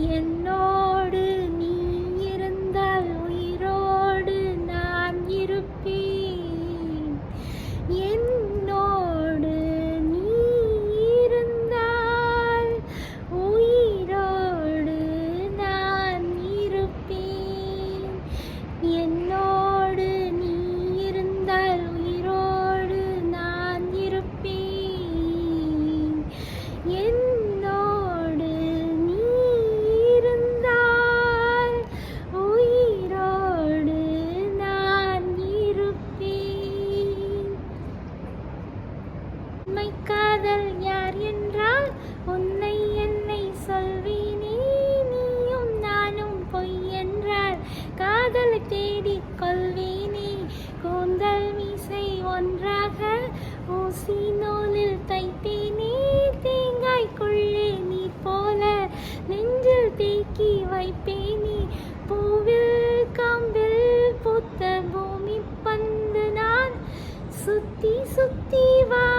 opinion உண்மை காதல் யார் என்றால் உன்னை என்னை சொல்வேனே நீயும் நானும் பொய் என்றால் காதல் தேடிக் கொள்வேனே. கூந்தல் மீசை ஒன்றாக ஊசி நூலில் தைத்தேனே தேங்காய்க்குள்ளே நீ போல நெஞ்சில் தேக்கி வைப்பேனே. பூவில் காம்பில் பூத்த பூமி பந்து நான் சுத்தி சுத்தி வா